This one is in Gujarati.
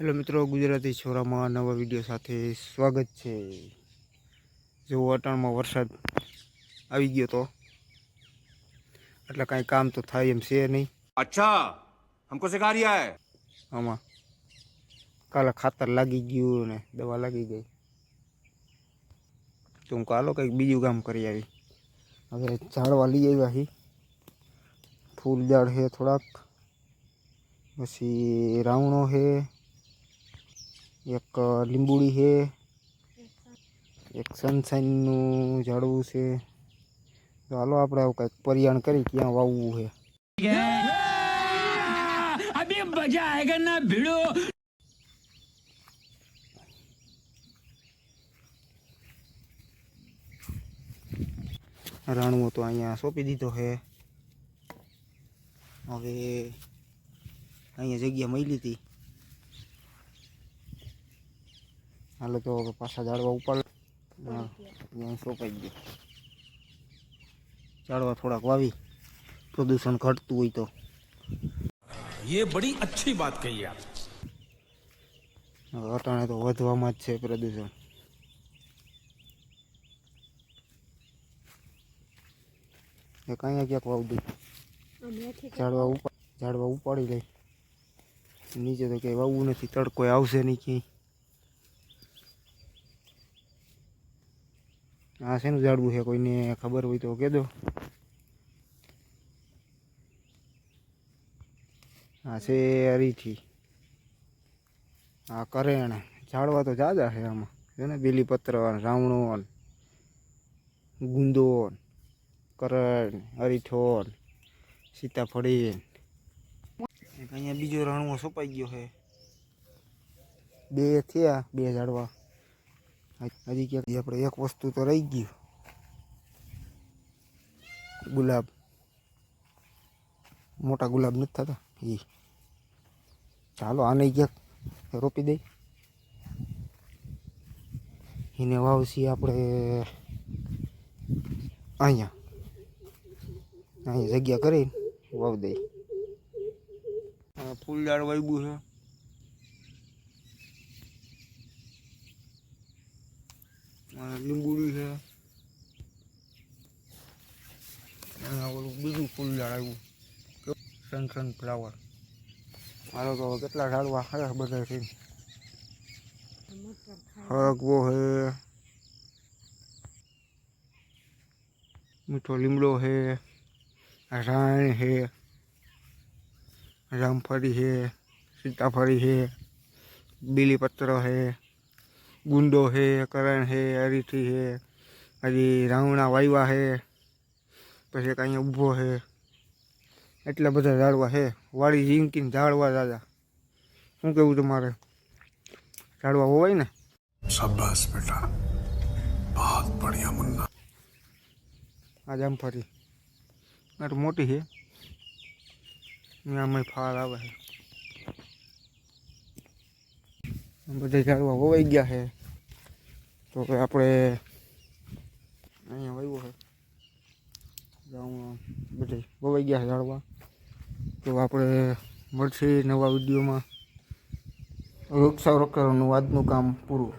હેલો મિત્રો ગુજરાતી છોરામાં નવા વીડિયો સાથે સ્વાગત છે. જો અટાણમાં વરસાદ આવી ગયો તો. એટલે કાંઈ કામ તો થાય એમ છે નહીં. અચ્છા હમકો સિખા રહ્યા હે? આમાં કાલે ખાતર લાગી ગયું ને દવા લાગી ગઈ. તો હું કાલો કંઈક બીજું કામ કરી આવી. હવે ઝાડવા લઈ આવ્યા હી. ફૂલ ઝાડ છે થોડાક. પછી રાવણો છે એક લીંબુડી છે. એક સનસાઈનનું ઝાડવું છે. તો હાલો આપણે આવું કંઈક પરિયાણ કરી ક્યાં વાવવું છે. અભી રાણુઓ તો અહીંયા સોંપી દીધો છે. હવે અહીંયા જગ્યા મળી હતી. હાલો તો હવે પાછા ઝાડવા ઉપાડ હા, અહીંયા સોંપાઈ ગયો ઝાડવા થોડાક વાવી પ્રદૂષણ ઘટતું હોય તો ये बड़ी अच्छी बात कही आप હવે અટાણે તો વધવામાં જ છે પ્રદૂષણ એક અહીંયા ક્યાંક વાવ દઈ ઝાડવા ઉપા ઝાડવા ઉપાડી લઈ નીચે તો કંઈ વાવવું નથી તડકો આવશે નહીં ક્યાંય આ શેનું ઝાડવું છે કોઈને ખબર હોય તો કહેજો. આ છે અરીથી આ કરેણ. ઝાડવા તો જાજા છે આમાં. છે ને બીલીપત્ર રાવણો ગુંદો કરણ અરીઠો ન, સીતાફળી અહીંયા બીજો રાણવો સોંપાઈ ગયો છે. બે થયા બે ઝાડવા. હજી ક્યાંક આપણે એક વસ્તુ તો રહી ગયું ગુલાબ. મોટા ગુલાબ નથી થતા. એ ચાલો આને ક્યાંક રોપી દઈ. એને વાવશી આપણે અહીંયા. અહીંયા જગ્યા કરી વાવ દઈ. ફૂલ ઝાડ વાવ્યું છે. લીંબુડી છે અહીંયા ઓલું બીજું ફૂલ ઝાડ આવ્યું સન સન ફ્લાવર મારો તો કેટલા ઝાડવા ખરા બધા છે હરગવો હે મીઠો લીમડો હે રાણ હે રામફળી હે સીતાફળી હે બીલીપત્ર હે ગુંડો હે કરણ હે અરીઠી હે હજી રાવણા વાયવા હે પછી કાંઈ ઊભો હે. એટલા બધા ઝાડવા હે. વાળી જીંકીને ઝાડવા દાદા. શું કેવું તમારે? ઝાડવા હોય ને? શાબાશ બેટા. બહુત બઢિયા મુન્ના. આ જામફળી. મોટી છે આમાં ફાળ આવે છે બધા ઝાડવા વવાઈ ગયા છે. તો કે આપણે અહીંયા વાવ્યું છે. બધે વવાઈ ગયા છે ઝાડવા તો આપણે મળશે નવા વિડીયોમાં. વૃક્ષારોપણનું આજનું કામ પૂરું.